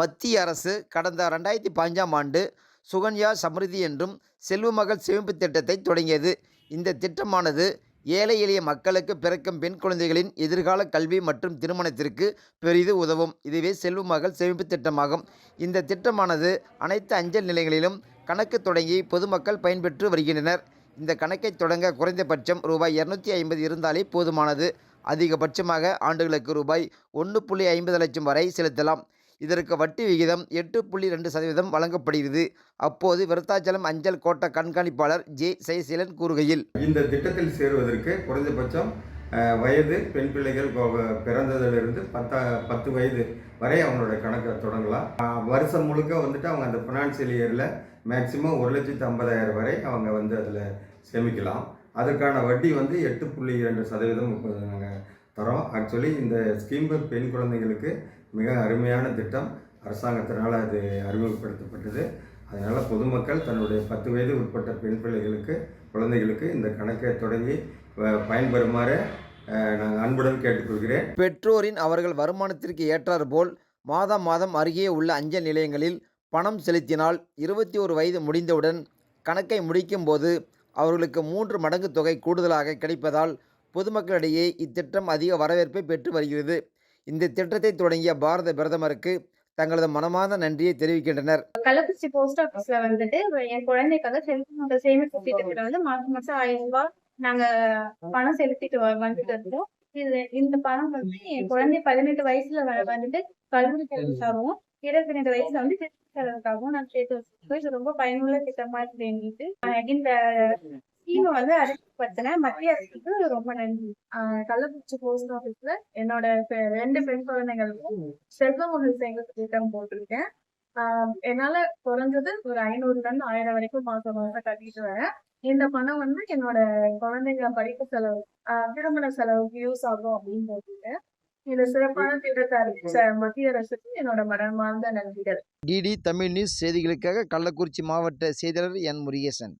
மத்திய அரசு கடந்த ரெண்டாயிரத்தி பாஞ்சாம் ஆண்டு சுகன்யா சமிருதி என்றும் செல்வ மகள் சேமிப்பு திட்டத்தை தொடங்கியது. இந்த திட்டமானது ஏழை எளிய மக்களுக்கு பிறக்கும் பெண் குழந்தைகளின் எதிர்கால கல்வி மற்றும் திருமணத்திற்கு பெரிது உதவும். இதுவே செல்வ மகள் சேமிப்பு திட்டமாகும். இந்த திட்டமானது அனைத்து அஞ்சல் நிலையங்களிலும் கணக்கு தொடங்கி பொதுமக்கள் பயன்பெற்று வருகின்றனர். இந்த கணக்கை தொடங்க குறைந்தபட்சம் ரூபாய் இரநூத்தி ஐம்பது இருந்தாலே போதுமானது. அதிகபட்சமாக ஆண்டுகளுக்கு ரூபாய் ஒன்று புள்ளி ஐம்பது லட்சம் வரை செலுத்தலாம். இதற்கு வட்டி விகிதம் எட்டு புள்ளி ரெண்டு சதவீதம் வழங்கப்படுகிறது. அப்போது விருத்தாச்சலம் அஞ்சல் கோட்ட கண்காணிப்பாளர் ஜே சைசீலன் கூறுகையில் இந்த திட்டத்தில் சேருவதற்கு குறைந்தபட்சம் வயது பெண் பிள்ளைகள் பிறந்ததிலிருந்து பத்தா பத்து வயது வரை அவங்களோட கணக்கை தொடங்கலாம். வருஷம் முழுக்க வந்துட்டு அவங்க அந்த ஃபினான்சியல் இயரில் மேக்சிமம் ஒரு லட்சத்து ஐம்பதாயிரம் வரை அவங்க வந்து அதில் சேமிக்கலாம். அதற்கான வட்டி வந்து எட்டு புள்ளி இரண்டு சதவீதம் நாங்கள் தரோம். ஆக்சுவலி இந்த ஸ்கீம் பெண் குழந்தைகளுக்கு மிக அருமையான திட்டம். அரசாங்கத்தினால் அது அறிமுகப்படுத்தப்பட்டது. அதனால் பொதுமக்கள் தன்னுடைய பத்து வயது உட்பட்ட பெண் பிள்ளைகளுக்கு குழந்தைகளுக்கு இந்த கணக்கை தொடங்கி பயன்பெறுமாறு நான் அன்புடன் கேட்டுக்கொள்கிறேன். பெற்றோரின் அவர்கள் வருமானத்திற்கு ஏற்றாறு போல் மாதம் மாதம் அருகே உள்ள அஞ்சல் நிலையங்களில் பணம் செலுத்தினால் இருபத்தி ஒரு வயது முடிந்தவுடன் கணக்கை முடிக்கும்போது அவர்களுக்கு மூன்று மடங்கு தொகை கூடுதலாக கிடைப்பதால் பொதுமக்களிடையே இத்திட்டம் அதிக வரவேற்பை பெற்று வருகிறது. இந்த திட்டத்தை தொடங்கிய பாரத பிரதமருக்கு தங்களது மனமார்ந்த நன்றியை தெரிவிக்கின்றனர். கள்ளக்குறிச்சி போஸ்ட் ஆபீஸ்ல வந்துட்டு என் குழந்தைக்காக செல்வ சேமிப்பு திட்டத்துல வந்து மாசம் மாசம் ஆயிரம் ரூபாய் நாங்க பணம் செலுத்திட்டு வ- வந்துட்டு இருந்தோம். இது இந்த பணம் வந்து என் குழந்தை பதினெட்டு வயசுல வந்துட்டு கல்லூரி செலவுக்காகவும் இருபத்தி ரெண்டு வயசுல வந்து செலவுக்காகவும் நான் சேர்த்து வச்சிருக்கோம். இது ரொம்ப பயனுள்ள திட்டமா இருக்கு எங்களுக்கு. ஸ்கீமை வந்து அறிமுகப்படுத்தின. மத்திய அரசுக்கு ரொம்ப நன்றி. கள்ளக்குறிச்சி போஸ்ட் ஆபீஸ்ல என்னோட ரெண்டு பெண் குழந்தைகளுக்கும் செல்வமகள் சேமிப்பு திட்டம் போட்டிருக்கேன். என்னால குறைஞ்சது ஒரு ஐநூறுல இருந்து ஆயிரம் வரைக்கும் மாசம் மாசம் கட்டிட்டு வரேன். இந்த பணம் வந்து என்னோட குழந்தைங்க படிப்பு செலவு திருமண செலவுக்கு யூஸ் ஆகும் அப்படின்னு போட்டிருக்கேன். இந்த சிறப்பான திட்டத்தை மத்திய அரசுக்கு என்னோட மனமார்ந்த நன்றிகள். டிடி தமிழ் நியூஸ் செய்திகளுக்காக கள்ளக்குறிச்சி மாவட்ட செய்தியாளர் என் முருகேசன்.